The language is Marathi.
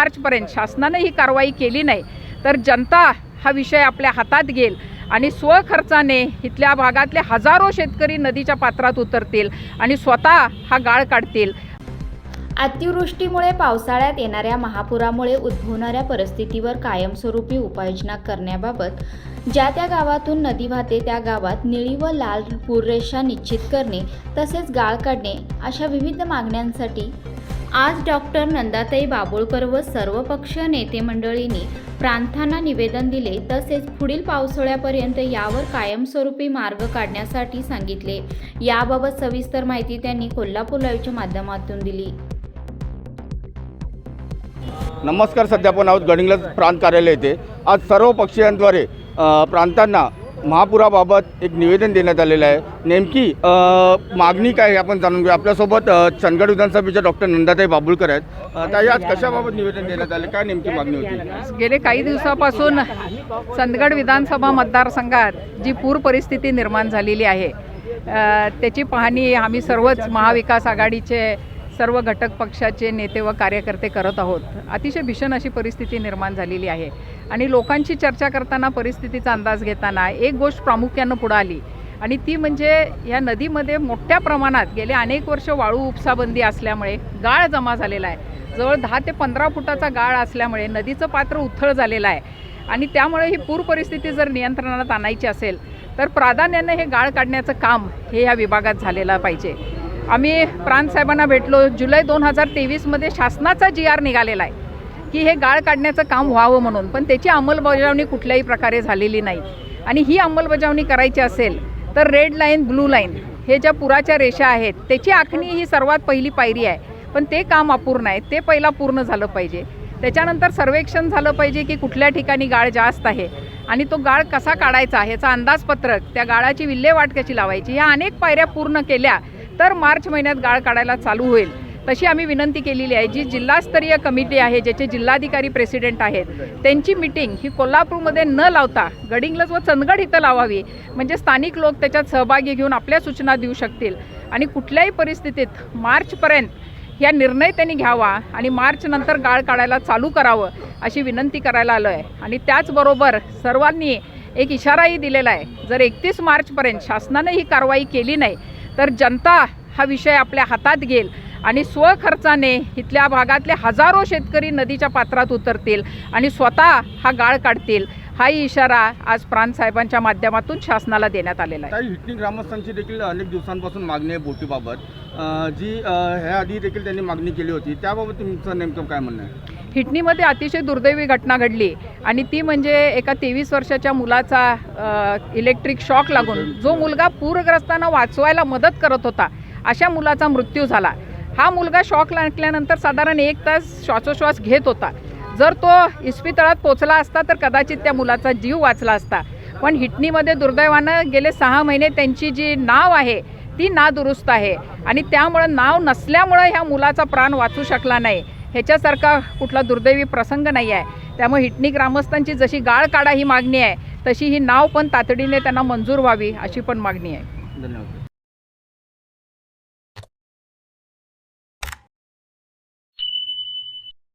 मार्चपर्यंत शासनानं ही कारवाई केली नाही तर जनता हा विषय आपल्या हातात घेईल आणि स्वखर्चाने इथल्या भागातले हजारो शेतकरी नदीच्या पात्रात उतरतील आणि स्वतः हा गाळ काढतील. अतिवृष्टीमुळे पावसाळ्यात येणाऱ्या महापुरामुळे उद्भवणाऱ्या परिस्थितीवर कायमस्वरूपी उपाययोजना करण्याबाबत ज्या त्या गावातून नदी वाहते त्या गावात निळी व लाल पूररेषा निश्चित करणे तसेच गाळ काढणे अशा विविध मागण्यांसाठी आज डॉक्टर नंदाताई बाबुळकर व सर्वपक्षीय नेते मंडळींनी प्रांतांना निवेदन दिले तसेच पुढील पावसाळ्यापर्यंत यावर कायमस्वरूपी मार्ग काढण्यासाठी सांगितले. याबाबत सविस्तर माहिती त्यांनी कोल्हापूर लाईव्हच्या माध्यमातून दिली. नमस्कार सध्या आपण आहोत गडिंगलज प्रांत कार्यालय येथे. आज सर्व पक्षीयांद्वारे प्रांतांना महापुराबाबत एक निवेदन देण्यात आलेलं आहे. नेमकी मागणी काय आहे आपण जाणून घेऊ आपल्यासोबत चंदगड विधानसभेच्या डॉक्टर नंदाताई बाबुळकर आहेत. अ, ताई आज कशाबाबत निवेदन देण्यात आले? काय नेमकी मागणी होती? गेले काही दिवसापासून चंदगड विधानसभा मतदारसंघात जी पूर परिस्थिती निर्माण झालेली आहे त्याची पाहणी आम्ही सर्वच महाविकास आघाडीचे सर्व घटक पक्षाचे नेते व कार्यकर्ते करत आहोत. अतिशय भीषण अशी परिस्थिती निर्माण झालेली आहे. आणि लोकांची चर्चा करताना परिस्थितीचा अंदाज घेताना एक गोष्ट प्रामुख्यानं पुढं आली. आणि ती म्हणजे या नदीमध्ये मोठ्या प्रमाणात गेले अनेक वर्ष वाळू उपसाबंदी असल्यामुळे गाळ जमा झालेला आहे. जवळ दहा ते पंधरा फुटाचा गाळ असल्यामुळे नदीचं पात्र उथळ झालेलं आहे. आणि त्यामुळे ही पूर परिस्थिती जर नियंत्रणात आणायची असेल तर प्राधान्यानं हे गाळ काढण्याचं काम हे या विभागात झालेलं पाहिजे. आम्ही प्रांतसाहेबांना भेटलो. जुलै दोन हजार तेवीसमध्ये शासनाचा जी आर निघालेला आहे की हे गाळ काढण्याचं काम व्हावं म्हणून. पण त्याची अंमलबजावणी कुठल्याही प्रकारे झालेली नाही. आणि ही अंमलबजावणी करायची असेल तर रेड लाईन ब्लू लाईन हे ज्या पुराच्या रेषा आहेत त्याची आखणी ही सर्वात पहिली पायरी आहे. पण ते काम अपूर्ण आहे. ते पहिला पूर्ण झालं पाहिजे. त्याच्यानंतर सर्वेक्षण झालं पाहिजे की कुठल्या ठिकाणी गाळ जास्त आहे आणि तो गाळ कसा काढायचा ह्याचा अंदाजपत्रक त्या गाळाची विल्हेवाट कशी लावायची ह्या अनेक पायऱ्या पूर्ण केल्या तर मार्च महिन्यात गाळ काढायला चालू होईल. तशी आम्ही विनंती केलेली आहे. जी जिल्हास्तरीय कमिटी आहे ज्याचे जिल्हाधिकारी प्रेसिडेंट आहेत त्यांची मिटिंग ही कोल्हापूरमध्ये न लावता गडिंगलज व चंदगड इथं लावावी. म्हणजे स्थानिक लोक त्याच्यात सहभागी घेऊन आपल्या सूचना देऊ शकतील. आणि कुठल्याही परिस्थितीत मार्चपर्यंत या निर्णय त्यांनी घ्यावा आणि मार्चनंतर गाळ काढायला चालू करावं अशी विनंती करायला आलो आहे आणि त्याचबरोबर सर्वांनी एक इशाराही दिलेला आहे. जर एकतीस मार्चपर्यंत शासनानं ही कारवाई केली नाही तर जनता हा विषय आपल्या हातात घेईल आणि स्वखर्चाने इथल्या भागातले हजारो शेतकरी नदीच्या पात्रात उतरतील आणि स्वतः हा गाळ काढतील हाही इशारा आज प्रांत साहेबांच्या माध्यमातून शासनाला देण्यात आलेला आहे. हिटणी ग्रामस्थांची देखील अनेक दिवसांपासून मागणी आहे बोटीबाबत. जी ह्या आधी देखील त्यांनी मागणी केली होती. त्याबाबत तुमचं नेमकं काय म्हणणं आहे? हिटणीमध्ये अतिशय दुर्दैवी घटना घडली. आणि ती म्हणजे एका तेवीस वर्षाच्या मुलाचा इलेक्ट्रिक शॉक लागून जो मुलगा पूरग्रस्तांना वाचवायला मदत करत होता अशा मुलाचा मृत्यू झाला. हा मुलगा शॉक लागल्यानंतर साधारण एक तास श्वासोश्वास घेत होता. जर तो इस्पितळात पोचला असता तर कदाचित त्या मुलाचा जीव वाचला असता. पण हिटणीमध्ये दुर्दैवानं गेले सहा महिने त्यांची जी नाव आहे ती नादुरुस्त आहे. आणि त्यामुळं नाव नसल्यामुळं ह्या मुलाचा प्राण वाचू शकला नाही. ह्याच्यासारखा कुठला दुर्दैवी प्रसंग नाही आहे त्यामुळे हिटणी ग्रामस्थांची जशी गाळ काढा ही मागणी आहे तशी ही नाव पण तातडीने त्यांना मंजूर व्हावी अशी पण मागणी आहे. धन्यवाद.